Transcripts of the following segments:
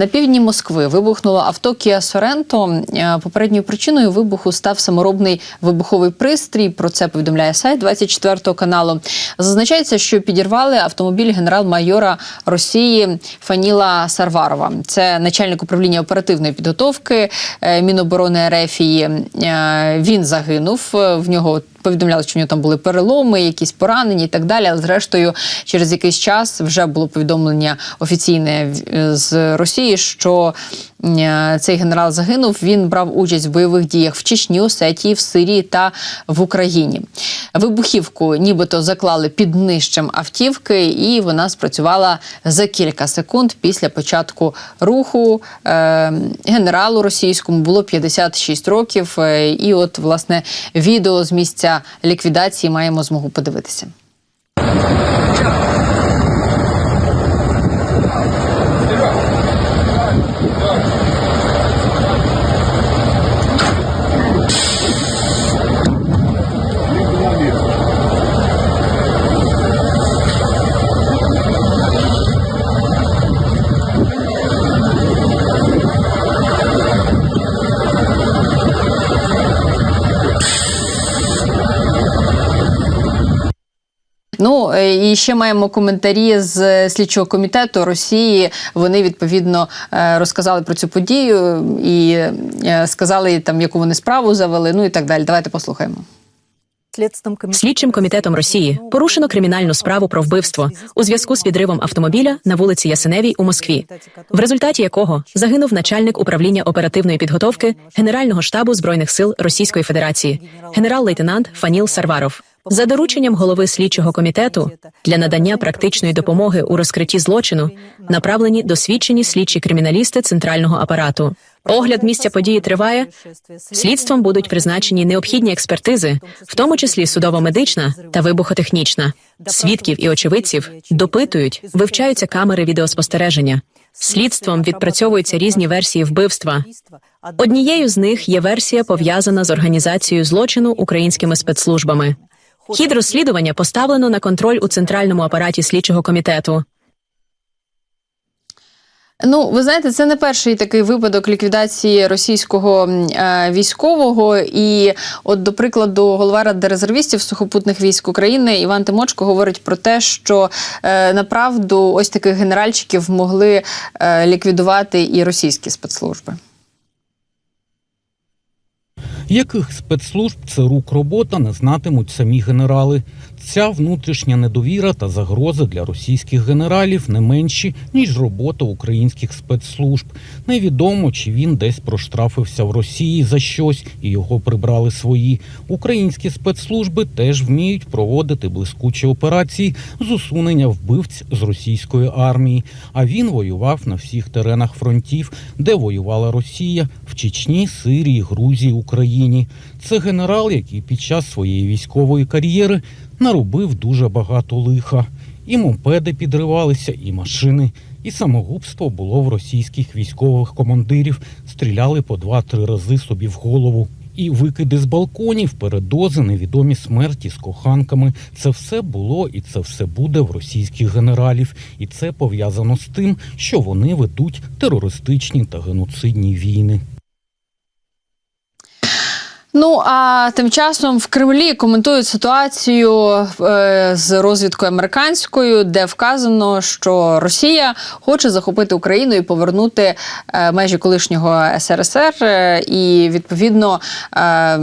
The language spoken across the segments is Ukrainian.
На півдні Москви вибухнуло авто Sorento. Е, Попередньою причиною вибуху став саморобний вибуховий пристрій. Про це повідомляє сайт 24 каналу. Зазначається, що підірвали автомобіль генерал-майора Росії Фаніла Сарварова. Це начальник управління оперативної підготовки е, Міноборони Ерефії. Е, Він загинув. Е, В нього повідомляли, що в нього там були переломи, якісь поранені і так далі. Але зрештою, через якийсь час вже було повідомлення офіційне з Росії, що цей генерал загинув. Він брав участь в бойових діях в Чечні, Осетії, в Сирії та в Україні. Вибухівку нібито заклали під нижчем автівки, і вона спрацювала за кілька секунд після початку руху. Е, генералу російському було 56 років. е, І от власне відео з місця ліквідації маємо змогу подивитися. І ще маємо коментарі з слідчого комітету Росії. Вони відповідно е, розказали про цю подію і е, сказали там, яку вони справу завели. Ну і так далі. Давайте послухаємо. Слідчим комітетом Росії порушено кримінальну справу про вбивство у зв'язку з підривом автомобіля на вулиці Ясеневій у Москві, в результаті якого загинув начальник управління оперативної підготовки Генерального штабу збройних сил Російської Федерації, генерал-лейтенант Фаніл Сарваров. За дорученням голови слідчого комітету для надання практичної допомоги у розкритті злочину направлені досвідчені слідчі криміналісти центрального апарату. Огляд місця події триває. Слідством будуть призначені необхідні експертизи, в тому числі судово-медична та вибухотехнічна. Свідків і очевидців допитують, вивчаються камери відеоспостереження. Слідством відпрацьовуються різні версії вбивства. Однією з них є версія пов'язана з організацією злочину українськими спецслужбами. Хід розслідування поставлено на контроль у центральному апараті слідчого комітету. Ну, ви знаєте, це не перший такий випадок ліквідації російського е, військового. І, от, до прикладу, голова ради резервістів сухопутних військ України Іван Тимочко говорить про те, що е, направду ось таких генеральчиків могли е, ліквідувати і російські спецслужби. Яких спецслужб це рук робота не знатимуть самі генерали. Ця внутрішня недовіра та загрози для російських генералів не менші ніж робота українських спецслужб. Невідомо, чи він десь проштрафився в Росії за щось і його прибрали свої. Українські спецслужби теж вміють проводити блискучі операції з усунення вбивць з російської армії. А він воював на всіх теренах фронтів, де воювала Росія в Чечні, Сирії, Грузії, Україні. Це генерал, який під час своєї військової кар'єри наробив дуже багато лиха. І мопеди підривалися, і машини, і самогубство було в російських військових командирів. Стріляли по два-три рази собі в голову. І викиди з балконів, передози, невідомі смерті з коханками. Це все було і це все буде в російських генералів. І це пов'язано з тим, що вони ведуть терористичні та геноцидні війни. Ну а тим часом в Кремлі коментують ситуацію е, з розвідкою американською, де вказано, що Росія хоче захопити Україну і повернути е, межі колишнього СРСР. Е, і відповідно е,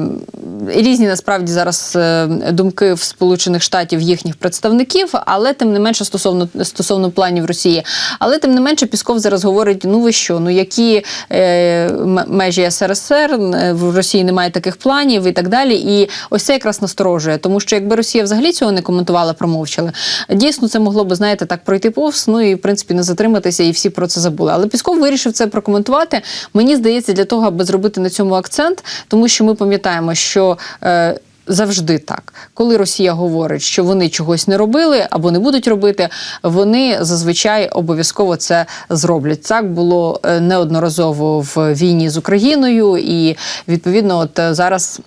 різні насправді зараз е, думки в Сполучених Штатів їхніх представників, але тим не менше стосовно стосовно планів Росії. Але тим не менше Пісков зараз говорить: ну ви що, ну які е, межі СРСР е, в Росії немає таких планів і так далі. І ось це якраз насторожує, тому що якби Росія взагалі цього не коментувала, промовчала, дійсно це могло би, знаєте, так пройти повз, ну і в принципі не затриматися, і всі про це забули. Але Пісков вирішив це прокоментувати. Мені здається, для того, аби зробити на цьому акцент, тому що ми пам'ятаємо, що. Е, Завжди так, коли Росія говорить, що вони чогось не робили або не будуть робити, вони зазвичай обов'язково це зроблять. Так було е, неодноразово в війні з Україною, і відповідно, от е, зараз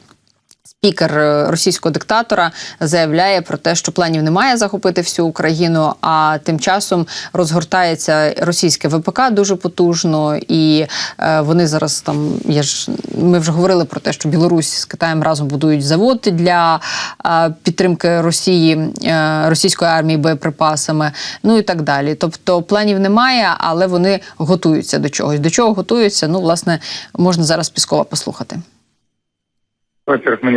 Спікер е, російського диктатора заявляє про те, що планів немає захопити всю Україну. А тим часом розгортається російське ВПК дуже потужно, і е, вони зараз там є ж. Ми вже говорили про те, що Білорусь з Китаєм разом будують завод для е, підтримки Росії російської армії боєприпасами, ну і так далі. Тобто планів немає, але вони готуються до чогось. До чого готуються? Ну, власне, можна зараз Піскова послухати.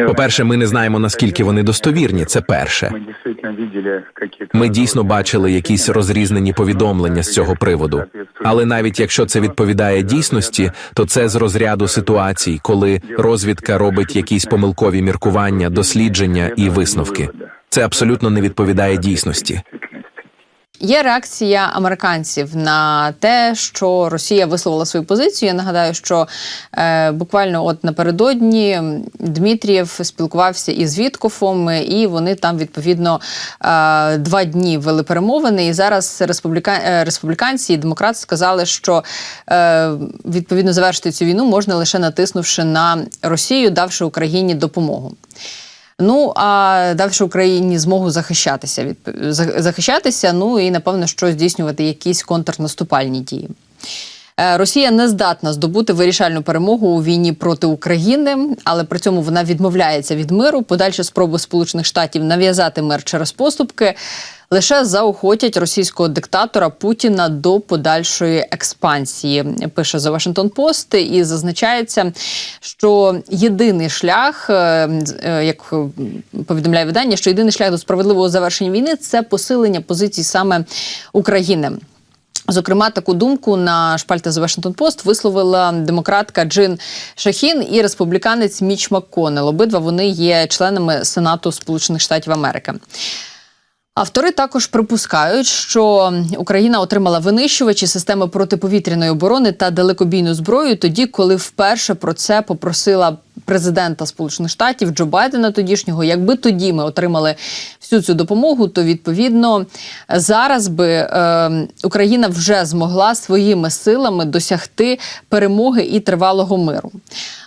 По-перше, ми не знаємо наскільки вони достовірні. Це перше. Ми дійсно бачили якісь розрізнені повідомлення з цього приводу. Але навіть якщо це відповідає дійсності, то це з розряду ситуацій, коли розвідка робить якісь помилкові міркування, дослідження і висновки. Це абсолютно не відповідає дійсності. Є реакція американців на те, що Росія висловила свою позицію. Я нагадаю, що е, буквально от напередодні Дмитрієв спілкувався із Віткофом, і вони там відповідно е, два дні вели перемовини. І зараз республіка... е, республіканці і демократи сказали, що е, відповідно завершити цю війну можна лише натиснувши на Росію, давши Україні допомогу. Ну а давши Україні змогу захищатися від захищатися, ну і напевно, що здійснювати якісь контрнаступальні дії. Е, Росія не здатна здобути вирішальну перемогу у війні проти України, але при цьому вона відмовляється від миру. Подальші спроби Сполучених Штатів нав'язати мир через поступки лише заохотять російського диктатора Путіна до подальшої експансії. Пише The Washington Post і зазначається, що єдиний шлях, е, з- е, як повідомляє видання, що єдиний шлях до справедливого завершення війни це посилення позицій саме України. Зокрема, таку думку на шпальті The Washington Post висловила демократка Джин Шахін і республіканець Міч МакКоннелл. Обидва вони є членами Сенату Сполучених Штатів Америки. Автори також припускають, що Україна отримала винищувачі системи протиповітряної оборони та далекобійну зброю тоді, коли вперше про це попросила президента Сполучених Штатів Джо Байдена тодішнього. Якби тоді ми отримали всю цю допомогу, то відповідно зараз би е, Україна вже змогла своїми силами досягти перемоги і тривалого миру.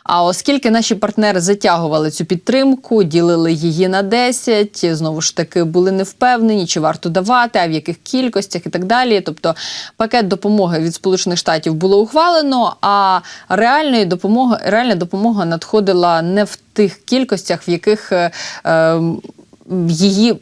А оскільки наші партнери затягували цю підтримку, ділили її на 10, знову ж таки були не впевнені, чи варто давати, а в яких кількостях і так далі. Тобто пакет допомоги від Сполучених Штатів було ухвалено, а реальної допомоги, реальна допомога надходила не в тих кількостях, в яких е, е, її.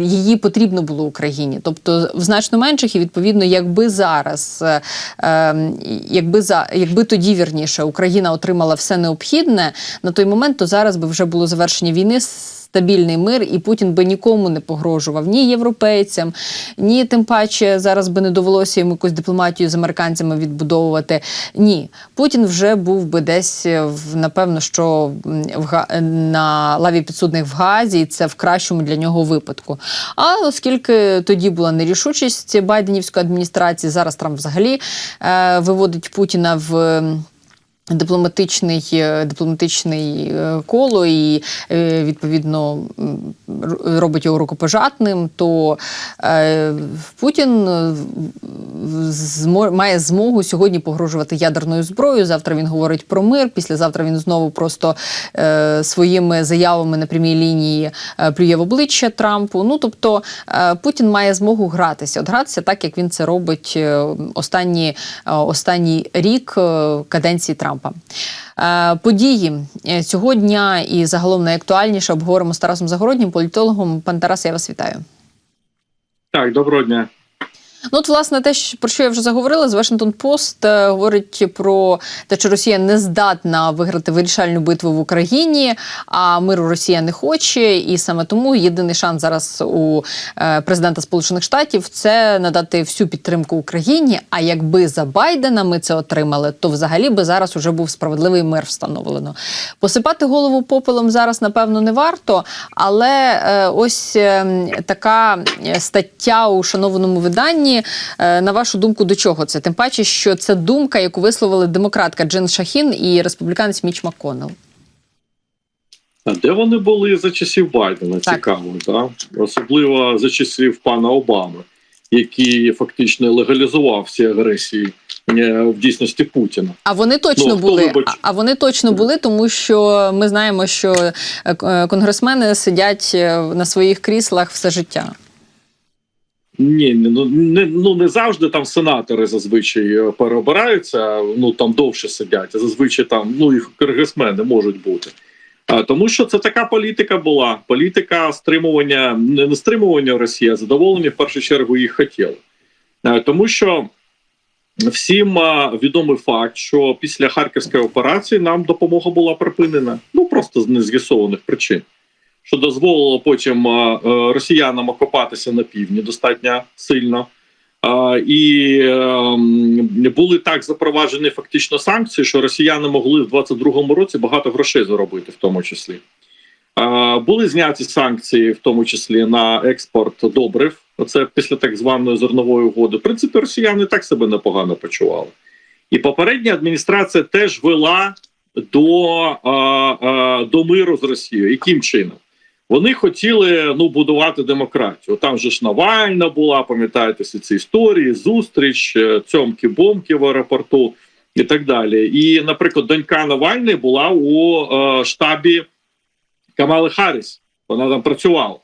Її потрібно було Україні, тобто в значно менших, і відповідно, якби зараз, е, е, якби за якби тоді вірніше Україна отримала все необхідне на той момент, то зараз би вже було завершення війни. Стабільний мир, і Путін би нікому не погрожував ні європейцям, ні тим паче зараз би не довелося йому якусь дипломатію з американцями відбудовувати. Ні, Путін вже був би десь в напевно, що в Га- на лаві підсудних в Газі, і це в кращому для нього випадку. А оскільки тоді була нерішучість Байденівської адміністрації, зараз Трамп взагалі е, виводить Путіна в. Дипломатичний е, дипломатичний е, коло і е, відповідно робить його рукопожатним, то Путін має змогу сьогодні погрожувати ядерною зброєю. Завтра він говорить про мир. Післязавтра він знову просто своїми заявами на прямій лінії плює в обличчя Трампу. Ну тобто Путін має змогу гратися, от гратися так, як він це робить останні, останній рік каденції Трампа. Е, Події сьогодні, дня і загалом найактуальніше обговоримо з Тарасом Загороднім, політологом. Пан Тарас, я вас вітаю. Так, доброго дня. Ну, от, власне, те, про що я вже заговорила, з Washington Post е, говорить про те, що Росія не здатна виграти вирішальну битву в Україні, а миру Росія не хоче. І саме тому єдиний шанс зараз у е, президента Сполучених Штатів це надати всю підтримку Україні. А якби за Байдена ми це отримали, то взагалі би зараз уже був справедливий мир встановлено. Посипати голову попелом зараз, напевно, не варто, але е, ось е, така стаття у шанованому виданні. Е, на вашу думку, до чого це? Тим паче, що це думка, яку висловили демократка Джин Шахін і республіканець Міч МакКоннелл. А де вони були за часів Байдена? Так. Цікаво, да? особливо за часів пана Обами, який фактично легалізував всі агресії е, в дійсності Путіна. А вони точно Ну, були. вибач- А- вони точно були, тому що ми знаємо, що е, конгресмени сидять на своїх кріслах все життя. Ні, ну не ну не завжди там сенатори зазвичай е, переобираються. Ну там довше сидять. Зазвичай там ну і конгресмени можуть бути. А, тому що це така політика була. Політика стримування, не стримування Росії, а задоволення в першу чергу їх хотіли. А, тому що всім а, відомий факт, що після харківської операції нам допомога була припинена. Ну просто з нез'ясованих причин що дозволило потім е, е, росіянам окопатися на півдні достатньо сильно. І е, були так запроваджені фактично санкції, що росіяни могли в 22-му році багато грошей заробити, в тому числі. Були зняті санкції, в тому числі на експорт добрив. Це після так званої зернової угоди. В принципі, росіяни так себе непогано почували. І попередня адміністрація теж вела до, до миру з Росією. Яким чином? Вони хотіли ну будувати демократію. Там же ж Навальна була, пам'ятаєте всі ці історії, зустріч, е, цьомки бомки в аеропорту і так далі. І, наприклад, донька Навальної була у е, штабі Камали Харріс. Вона там працювала.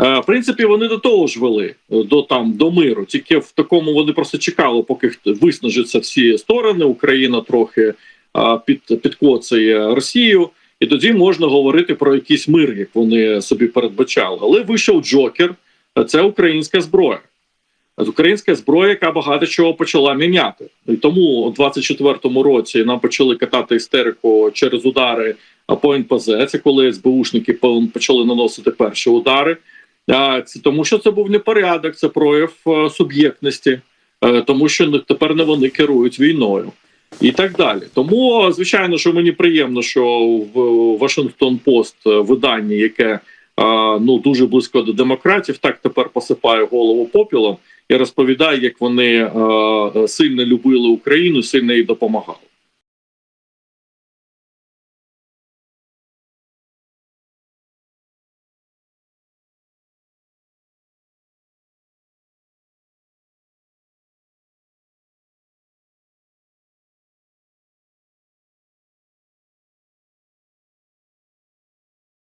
Е, в принципі, вони до того ж вели е, до там до миру. Тільки в такому вони просто чекали, поки виснажаться всі сторони. Україна трохи е, під підкоцає Росію. І тоді можна говорити про якийсь мир, як вони собі передбачали. Але вийшов Джокер, це українська зброя. Українська зброя, яка багато чого почала міняти. І тому у 24-му році нам почали катати істерику через удари по НПЗ. Це коли СБУшники почали наносити перші удари. Це тому, що це був непорядок, це прояв е, суб'єктності, е, тому що не- тепер не вони керують війною і так далі. Тому, звичайно, що мені приємно, що в Вашингтон Пост видання, яке ну дуже близько до демократів, так тепер посипає голову попілом і розповідає, як вони сильно любили Україну, сильно їй допомагали.